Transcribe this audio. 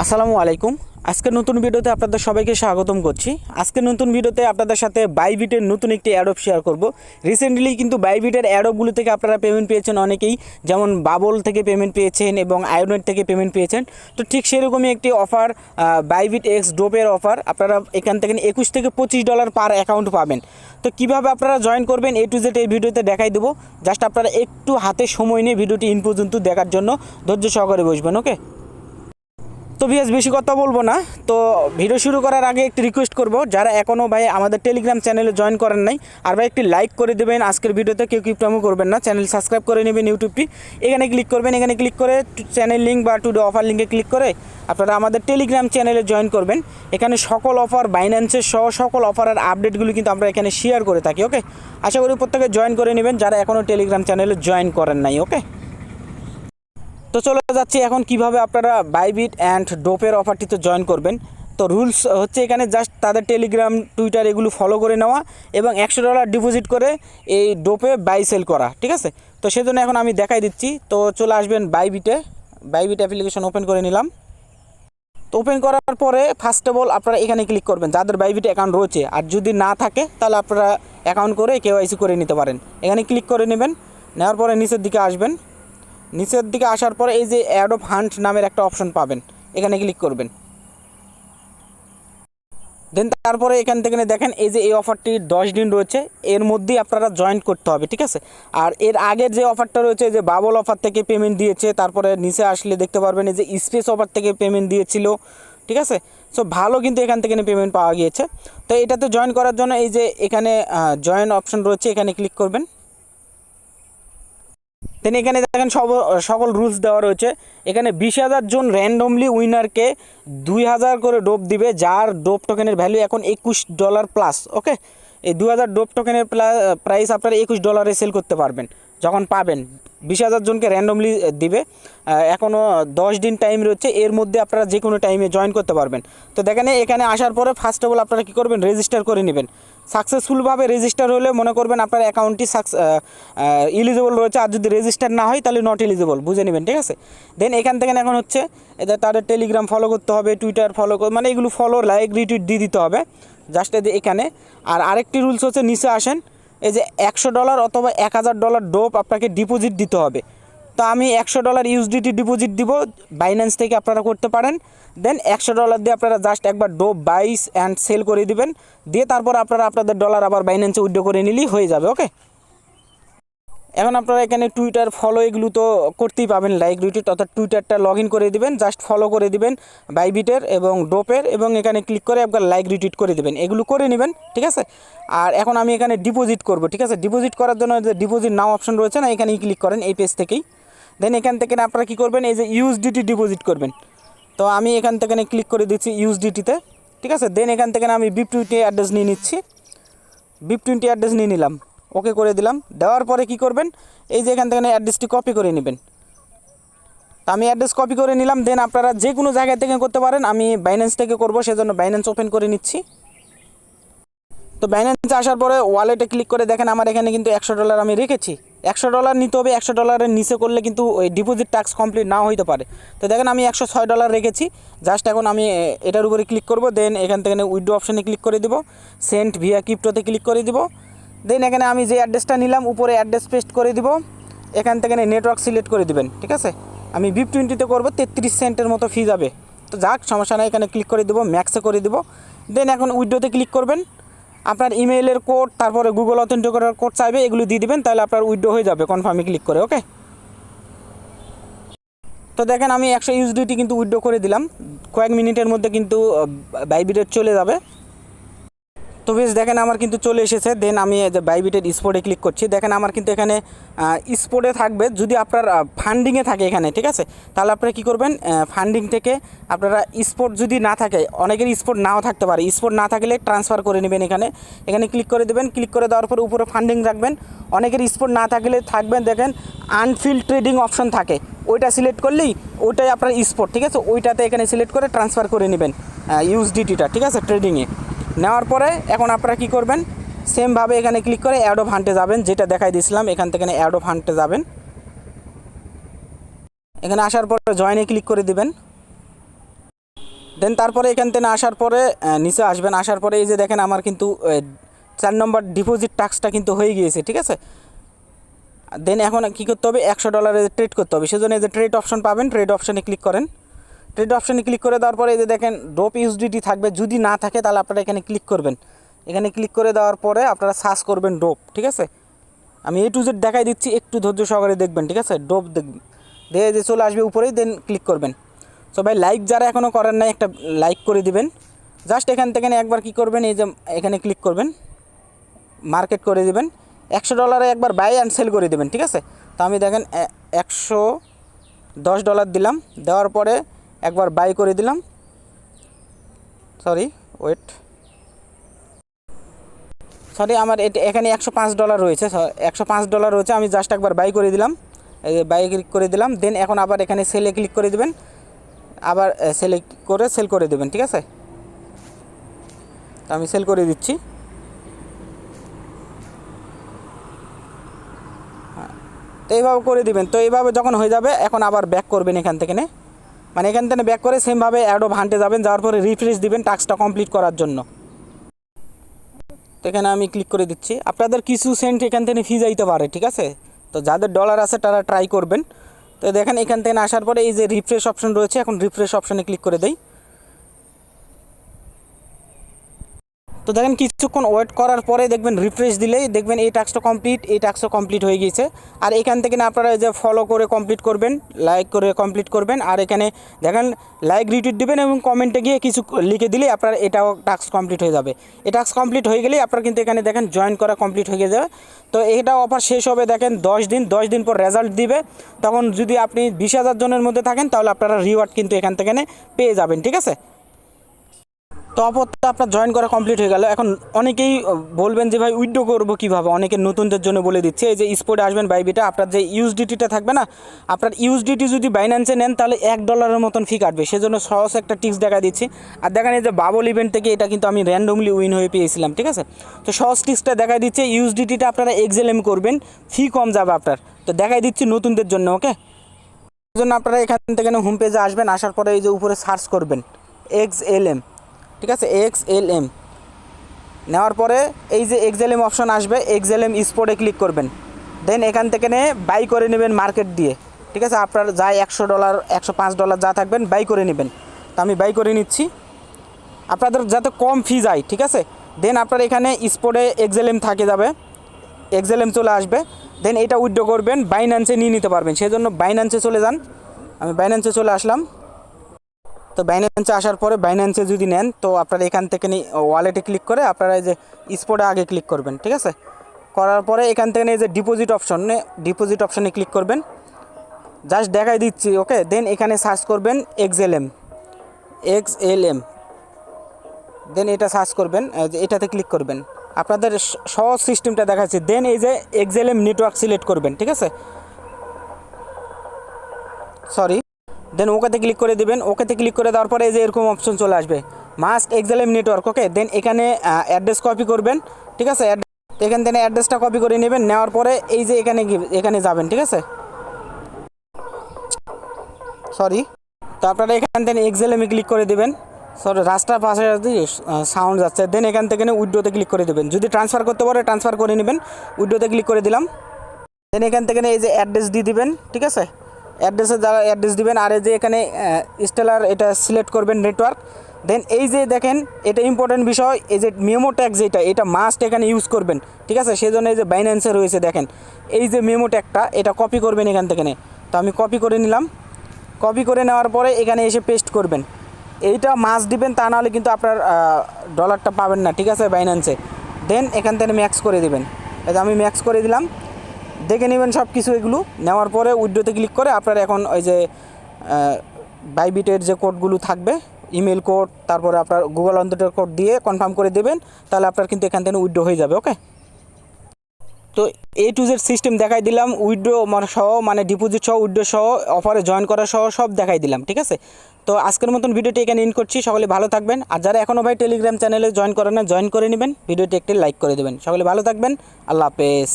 আসসালামু আলাইকুম। আজকের নতুন ভিডিওতে আপনাদের সবাইকে স্বাগতম করছি। আজকের নতুন ভিডিওতে আপনাদের সাথে বাইবিটের নতুন একটি অ্যাডপ শেয়ার করব। রিসেন্টলি কিন্তু বাইবিটের অ্যাডপগুলো থেকে আপনারা পেমেন্ট পেয়েছেন অনেকেই। যেমন বাবল থেকে পেমেন্ট পেয়েছেন এবং আয়োনেট থেকে পেমেন্ট পেয়েছেন। তো ঠিক সেরকমই একটি অফার বাইবিট এক্স ডোপের অফার আপনারা এখান থেকে একুশ থেকে পঁচিশ ডলার পার অ্যাকাউন্ট পাবেন। তো কীভাবে আপনারা জয়েন করবেন এ টু জেড এই ভিডিওতে দেখাই দেবো। জাস্ট আপনারা একটু হাতে সময় নিয়ে ভিডিওটি ইন পর্যন্ত দেখার জন্য ধৈর্য সহকারে বসবেন ওকে তো ভিএস বেশি কথা বলব না। তো ভিডিও শুরু করার আগে একটি রিকোয়েস্ট করব, যারা এখনও ভাই আমাদের টেলিগ্রাম চ্যানেলে জয়েন করেন নাই, আর ভাই একটি লাইক করে দেবেন, আজকের ভিডিওতে কেউ কিপটামো করবেন না চ্যানেল সাবস্ক্রাইব করে নেবেন ইউটিউবটি এখানে ক্লিক করবেন, এখানে ক্লিক করে চ্যানেল লিঙ্ক বা টুডে অফার লিঙ্কে ক্লিক করে আপনারা আমাদের টেলিগ্রাম চ্যানেলে জয়েন করবেন। এখানে সকল অফার বাইন্যান্সের সহ সকল অফারের আপডেটগুলো কিন্তু আমরা এখানে শেয়ার করে থাকি ওকে আশা করি প্রত্যেকে জয়েন করে নেবেন, যারা এখনও টেলিগ্রাম চ্যানেলে জয়েন করেন নাই ওকে তো চলে যাচ্ছি এখন কীভাবে আপনারা বাইবিট অ্যান্ড ডোপের অফারটিতে জয়েন করবেন। তো রুলস হচ্ছে এখানে জাস্ট তাদের টেলিগ্রাম টুইটার এগুলো ফলো করে নেওয়া এবং একশো ডলার ডিপোজিট করে এই ডোপে বাই সেল করা, ঠিক আছে? তো সেজন্য এখন আমি দেখাই দিচ্ছি। তো চলে আসবেন বাইবিটে বাইবিট অ্যাপ্লিকেশন ওপেন করে নিলাম। তো ওপেন করার পরে ফার্স্ট অফ অল আপনারা এখানে ক্লিক করবেন, যাদের বাইবিট অ্যাকাউন্ট রয়েছে। আর যদি না থাকে, তাহলে আপনারা অ্যাকাউন্ট করে কেওয়াইসি করে নিতে পারেন। এখানে ক্লিক করে নেবেন, নেওয়ার পরে নিচের দিকে আসবেন। নিচের দিকে আসার পরে এই যে অ্যাড অফ হান্ট নামের একটা অপশন পাবেন। এখানে ক্লিক করবেন। দেন তারপরে এখান থেকে দেখেন, এই যে এই অফারটি দশ দিন রয়েছে, এর মধ্যেই আপনারা জয়েন করতে হবে, ঠিক আছে? আর এর আগের যে অফারটা রয়েছে যে বাবল অফার থেকে পেমেন্ট দিয়েছে, তারপরে নিচে আসলে দেখতে পারবেন, এই যে স্পেস অফার থেকে পেমেন্ট দিয়েছিল, ঠিক আছে? সো ভালো কিন্তু এখান থেকে পেমেন্ট পাওয়া গিয়েছে। তো এটাতে জয়েন করার জন্য এই যে এখানে জয়েন অপশন রয়েছে, এখানে ক্লিক করবেন। দেন এখানে দেখেন সব, সকল রুলস দেওয়া রয়েছে। এখানে বিশ হাজার জন র্যান্ডমলি উইনারকে দুই হাজার করে ডোপ দিবে, যার ডোপ টোকেনের ভ্যালু এখন একুশ ডলার প্লাস ওকে এই দু হাজার ডোপ টোকেনের প্রাইস আপনারা একুশ ডলারে সেল করতে পারবেন, যখন পাবেন। বিশ হাজার জনকে র্যান্ডমলি দিবে। এখনও দশ দিন টাইম রয়েছে। এর মধ্যে আপনারা যে কোনো টাইমে জয়েন করতে পারবেন। তো দেখেন, এখানে আসার পরে ফার্স্ট অফ অল আপনারা কী করবেন? রেজিস্টার করে নেবেন। সাকসেসফুলভাবে রেজিস্টার হলে মনে করবেন আপনার অ্যাকাউন্টটি সাকস ইলিজিবল রয়েছে। আর যদি রেজিস্টার না হয়, তাহলে নট ইলিজিবল বুঝে নেবেন, ঠিক আছে? দেন এখান থেকে এখন হচ্ছে এদের তাদের টেলিগ্রাম ফলো করতে হবে টুইটার ফলো মানে এগুলো ফলো লাইক রিটুইট দিয়ে দিতে হবে। জাস্ট এখানে। আর আরেকটি রুলস হচ্ছে, নিচে আসেন। এই যে একশো ডলার অথবা এক হাজার ডলার ডোপ আপনাকে ডিপোজিট দিতে হবে। তো আমি একশো ডলার ইউএসডিটি ডিপোজিট দিব বাইন্যান্স থেকে আপনারা করতে পারেন। দেন একশো ডলার দিয়ে আপনারা জাস্ট একবার ডোপ বাইস অ্যান্ড সেল করে দিবেন। দিয়ে তারপর আপনারা আপনাদের ডলার আবার বাইন্যান্সে উইড্রো করে নিলেই হয়ে যাবে ওকে এখন আপনারা এখানে টুইটার ফলো এগুলো তো করতেই পাবেন লাইক রিটুইট অর্থাৎ টুইটারটা লগ ইন করে দিবেন জাস্ট ফলো করে দিবেন বাইবিটের এবং ডোপের এবং এখানে ক্লিক করে আপনার লাইক রিটুইট করে দিবেন, এগুলো করে নেবেন, ঠিক আছে? আর এখন আমি এখানে ডিপোজিট করব, ঠিক আছে? ডিপোজিট করার জন্য যে ডিপোজিট নাও অপশন রয়েছে না, এখানেই ক্লিক করেন, এই পেজ থেকেই। দেন এখান থেকে আপনারা কী করবেন, এই যে ইউএসডিটি ডিপোজিট করবেন। তো আমি এখান থেকে ক্লিক করে দিচ্ছি ইউএসডিটিতে ঠিক আছে? দেন এখান থেকে আমি বিপ টোয়েন্টি অ্যাড্রেস নিয়ে নিচ্ছি। বিপ টোয়েন্টি অ্যাড্রেস নিয়ে নিলাম। ওকে করে দিলাম। দেওয়ার পরে কি করবেন? এই যে এখান থেকে অ্যাড্রেসটি কপি করে নেবেন। তো আমি অ্যাড্রেস কপি করে নিলাম দেন আপনারা যে কোনো জায়গা থেকে করতে পারেন। আমি বাইন্যান্স থেকে করব, সেজন্য বাইন্যান্স ওপেন করে নিচ্ছি। তো বাইন্যান্সে আসার পরে ওয়ালেটে ক্লিক করে দেখেন, আমার এখানে কিন্তু একশো ডলার আমি রেখেছি। একশো ডলার নিতে হবে, একশো ডলারের নিচে করলে কিন্তু ওই ডিপোজিট ট্যাক্স কমপ্লিট না হইতে পারে। তো দেখেন, আমি একশো ছয় ডলার রেখেছি। জাস্ট এখন আমি এটার উপরে ক্লিক করব দেন এখান থেকে উইডো অপশানে ক্লিক করে দিব। সেন্ট ভিয়া ক্রিপ্টোতে ক্লিক করে দিব। দেন এখানে আমি যে অ্যাড্রেসটা নিলাম, উপরে অ্যাড্রেস পেস্ট করে দিব। এখান থেকে নেটওয়ার্ক সিলেক্ট করে দিবেন, ঠিক আছে? আমি বিপ টোয়েন্টিতে করব, তেত্রিশ সেন্টের মতো ফি যাবে। তো যাক, সমস্যা নাই, এখানে ক্লিক করে দিব ম্যাক্সে করে দিব। দেন এখন উইডোতে ক্লিক করবেন। আপনার ইমেইলের কোড তারপরে গুগল অথেন্টিকেটার কোড চাইবে, এগুলো দিয়ে দিবেন, তাহলে আপনার উইডো হয়ে যাবে কনফার্মে ক্লিক করে ওকে তো দেখেন আমি একশো ইউজডিটি কিন্তু উইড্রো করে দিলাম। কয়েক মিনিটের মধ্যে কিন্তু বাইবিটের চলে যাবে। তো বেশ, দেখেন আমার কিন্তু চলে এসেছে। দেন আমি বাইবিটের স্পোর্টে ক্লিক করছি। দেখেন আমার কিন্তু এখানে স্পোর্টে থাকবে। যদি আপনার ফান্ডিংয়ে থাকে এখানে, ঠিক আছে? তাহলে আপনারা কী করবেন? ফান্ডিং থেকে আপনারা স্পোর্ট যদি না থাকে, অনেকের স্পোর্ট নাও থাকতে পারে। স্পোর্ট না থাকলে ট্রান্সফার করে নেবেন এখানে। এখানে ক্লিক করে দেবেন। ক্লিক করে দেওয়ার পর উপরে ফান্ডিং রাখবেন। অনেকের স্পোর্ট না থাকলে থাকবেন, দেখেন আনফিল্ড ট্রেডিং অপশন থাকে। ওইটা সিলেক্ট করলেই ওইটাই আপনার স্পোর্ট ঠিক আছে? ওইটাতে এখানে সিলেক্ট করে ট্রান্সফার করে নেবেন ইউএসডিটিটা ঠিক আছে? ট্রেডিংয়ে নেওয়ার পরে এখন আপনারা কী করবেন? সেমভাবে এখানে ক্লিক করে অ্যাড অফ হান্টে যাবেন, যেটা দেখাই দিয়েছিলাম, এখান থেকে অ্যাড অফ হান্টে যাবেন। এখানে আসার পরে জয়েনে ক্লিক করে দিবেন। দেন তারপরে এখান থেকে আসার পরে নিচে আসবেন, আসার পরে এই যে দেখেন আমার কিন্তু চার নম্বর ডিপোজিট টাস্কটা কিন্তু হয়ে গিয়েছে, ঠিক আছে? দেন এখন কী করতে হবে? একশো ডলারে ট্রেড করতে হবে। সেজন্য এই যে ট্রেড অপশন পাবেন ট্রেড অপশনে ক্লিক করেন। ট্রেড অপশনে ক্লিক করে দেওয়ার পরে এই যে দেখেন ডোপ ইউসডিটি থাকবে। যদি না থাকে, তাহলে আপনারা এখানে ক্লিক করবেন। এখানে ক্লিক করে দেওয়ার পরে আপনারা সার্চ করবেন ডোপ ঠিক আছে? আমি এ টু জেড দেখাই দিচ্ছি, একটু ধৈর্য সহকারে দেখবেন, ঠিক আছে? ডোপ দেখবেন। দেখে যে চলে আসবে উপরেই দেন ক্লিক করবেন। সো ভাই লাইক যারা এখনও করেন নাই, একটা লাইক করে দিবেন। জাস্ট এখান থেকে একবার কি করবেন, এই যে এখানে ক্লিক করবেন। মার্কেট করে দিবেন। একশো ডলারে একবার বাই অ্যান্ড সেল করে দেবেন, ঠিক আছে? তো আমি দেখেন একশো দশ ডলার দিলাম। দেওয়ার পরে একবার বাই করে দিলাম। সরি ওয়েট সরি আমার এটা এখানে একশো পাঁচ ডলার রয়েছে। একশো পাঁচ ডলার রয়েছে, আমি জাস্ট একবার বাই করে দিলাম। বাই ক্লিক করে দিলাম দেন এখন আবার এখানে সেলে ক্লিক করে দিবেন। আবার সেলে করে সেল করে দেবেন, ঠিক আছে? তো আমি সেল করে দিচ্ছি। তো এইভাবে করে দিবেন। তো এইভাবে যখন হয়ে যাবে, এখন আবার ব্যাক করবেন এখান থেকে মানে এখান থেকে ব্যাক করে সেমভাবে অ্যাডো ভান্টে যাবেন, যাওয়ার পরে রিফ্রেশ দিবেন টাস্কটা কমপ্লিট করার জন্য। তো এখানে আমি ক্লিক করে দিচ্ছি। আপনাদের কিছু সেন্ট এখান থেকে ফি যাইতে পারে, ঠিক আছে? তো যাদের ডলার আছে তারা ট্রাই করবেন। তো দেখেন এখান থেকে আসার পরে এই যে রিফ্রেশ অপশন রয়েছে, এখন রিফ্রেশ অপশনে ক্লিক করে দেই। তো দেখেন কিছুক্ষণ ওয়েট করার পরে দেখবেন রিফ্রেশ দিলেই দেখবেন এই টাস্কটা কমপ্লিট এই টাস্কটা কমপ্লিট হয়ে গিয়েছে। আর এখান থেকে না আপনারা যে ফলো করে কমপ্লিট করবেন লাইক করে কমপ্লিট করবেন, আর এখানে দেখেন লাইক রিটুইট দিবেন এবং কমেন্টে গিয়ে কিছু লিখে দিলেই আপনার এটাও টাস্ক কমপ্লিট হয়ে যাবে। এই টাস্ক কমপ্লিট হয়ে গেলেই আপনার কিন্তু এখানে দেখেন জয়েন করা কমপ্লিট হয়ে যাবে তো এটা অফার শেষ হবে দেখেন দশ দিন দশ দিন পর রেজাল্ট দিবে। তখন যদি আপনি বিশ হাজার জনের মধ্যে থাকেন, তাহলে আপনারা রিওয়ার্ড কিন্তু এখান থেকে পেয়ে যাবেন, ঠিক আছে? তো আপনার জয়েন করা কমপ্লিট হয়ে গেল। এখন অনেকেই বলবেন যে ভাই উইথড্র করব কীভাবে? অনেকে নতুনদের জন্য বলে দিচ্ছে, এই যে স্পোর্টে আসবেন বাইবিটা আপনার যে ইউএসডিটিটা থাকবে না, আপনার ইউএসডিটি যদি বাইন্যান্সে নেন, তাহলে এক ডলারের মতন ফি কাটবে। সেজন্য সহজ একটা টিপস দেখা দিচ্ছি। আর দেখেন এই যে বাবল ইভেন্ট থেকে এটা কিন্তু আমি র্যান্ডমলি উইন হয়ে পেয়েছিলাম, ঠিক আছে? তো সহজ টিপসটা দেখা দিচ্ছে ইউএসডিটিটা আপনারা এক্সেলএম করবেন ফি কম যাবে আপনার। তো দেখাই দিচ্ছি নতুনদের জন্য, ওকে? জন্য আপনারা এখান থেকে হোম পেজে আসবেন, আসার পরে এই যে উপরে সার্চ করবেন এক্স এল এম ঠিক আছে এক্স এল এম নেওয়ার পরে এই যে এক্স এল এম অপশন আসবে এক্স এল এম স্পোর্টে ক্লিক করবেন। দেন এখান থেকে নিয়ে বাই করে নেবেন মার্কেট দিয়ে। ঠিক আছে, আপনার যা একশো ডলার একশো পাঁচ ডলার যা থাকবেন বাই করে নেবেন। তো আমি বাই করে নিচ্ছি। আপনাদের যাতে কম ফি যায় ঠিক আছে? দেন আপনার এখানে স্পোর্টে এক্সেলেম থাকে যাবে। এক্সেলেম চলে আসবে। দেন এটা উইথড্র করবেন বাইন্যান্সে নিয়ে নিতে পারবেন। সেই জন্য বাইন্যান্সে চলে যান। আমি বাইন্যান্সে চলে আসলাম। তো বাইন্যান্সে আসার পরে বাইন্যান্সে যদি নেন, তো আপনারা এখান থেকে ওয়ালেটে ক্লিক করে আপনারা এই যে স্পোর্টে আগে ক্লিক করবেন, ঠিক আছে? করার পরে এখান থেকে এই যে ডিপোজিট অপশনে ডিপোজিট অপশনে ক্লিক করবেন। জাস্ট দেখাই দিচ্ছি ওকে দেন এখানে সার্চ করবেন এক্সএলএম এক্স এল এম দেন এটা সার্চ করবেন এটাতে ক্লিক করবেন। আপনাদের সহজ সিস্টেমটা দেখাচ্ছি। দেন এই যে এক্সএলএম নেটওয়ার্ক সিলেক্ট করবেন, ঠিক আছে? সরি দেন ওকেতে ক্লিক করে দিবেন। ওকেতে ক্লিক করে দেওয়ার পরে এই যে এরকম অপশন চলে আসবে। মাস্ট এক্সএলএম নেটওয়ার্ক ওকে দেন এখানে অ্যাড্রেস কপি করবেন, ঠিক আছে? এখান থেকে অ্যাড্রেসটা কপি করে নেবেন, নেওয়ার পরে এই যে এখানে এখানে যাবেন, ঠিক আছে? সরি তো আপনারা এখান থেকে এক্সেলেমে ক্লিক করে দেবেন। সরি রাস্তার পাশে সাউন্ড যাচ্ছে দেন এখান থেকে উইডোতে ক্লিক করে দেবেন। যদি ট্রান্সফার করতে পারে ট্রান্সফার করে নেবেন। উইডোতে ক্লিক করে দিলাম। দেন এখান থেকে এই যে অ্যাড্রেস দিয়ে দিবেন, ঠিক আছে? অ্যাড্রেসে যারা অ্যাড্রেস দিবেন, আর এই যে এখানে স্টেলার এটা সিলেক্ট করবেন নেটওয়ার্ক দেন এই যে দেখেন, এটা ইম্পর্টেন্ট বিষয়, এই যে মেমো ট্যাগ যেটা, এটা মাস্ট এখানে ইউজ করবেন, ঠিক আছে? সেই জন্য এই যে বাইন্যান্সে রয়েছে, দেখেন। এই যে মেমো ট্যাগটা এটা কপি করবেন এখান থেকে। তো আমি কপি করে নিলাম। কপি করে নেওয়ার পরে এখানে এসে পেস্ট করবেন। এইটা মাস দিবেন, তা নাহলে কিন্তু আপনার ডলারটা পাবেন না, ঠিক আছে বাইন্যান্সে দেন এখান থেকে ম্যাক্স করে দিবেন। যে আমি ম্যাক্স করে দিলাম। দেখে নেবেন সব কিছু এগুলো। নেওয়ার পরে উইড্রোতে ক্লিক করে আপনার এখন ওই যে বাইবিটের যে কোডগুলো থাকবে ইমেল কোড তারপরে আপনার গুগল অন্তরের কোড দিয়ে কনফার্ম করে দেবেন, তাহলে আপনার কিন্তু এখান থেকে উইড্রো হয়ে যাবে ওকে তো এ টু জেড সিস্টেম দেখাই দিলাম উইড্রো মানে সহ মানে ডিপোজিট সহ উইড্রো সহ অফারে জয়েন করা সহ, সব দেখাই দিলাম, ঠিক আছে? তো আজকের মতন ভিডিওটি এখানে ইন করছি, সকলে ভালো থাকবেন, আর যারা এখনও ভাই টেলিগ্রাম চ্যানেলে জয়েন করেন না জয়েন করে নেবেন, ভিডিওটি একটি লাইক করে দেবেন, সকলে ভালো থাকবেন, আল্লাহ হাফেজ।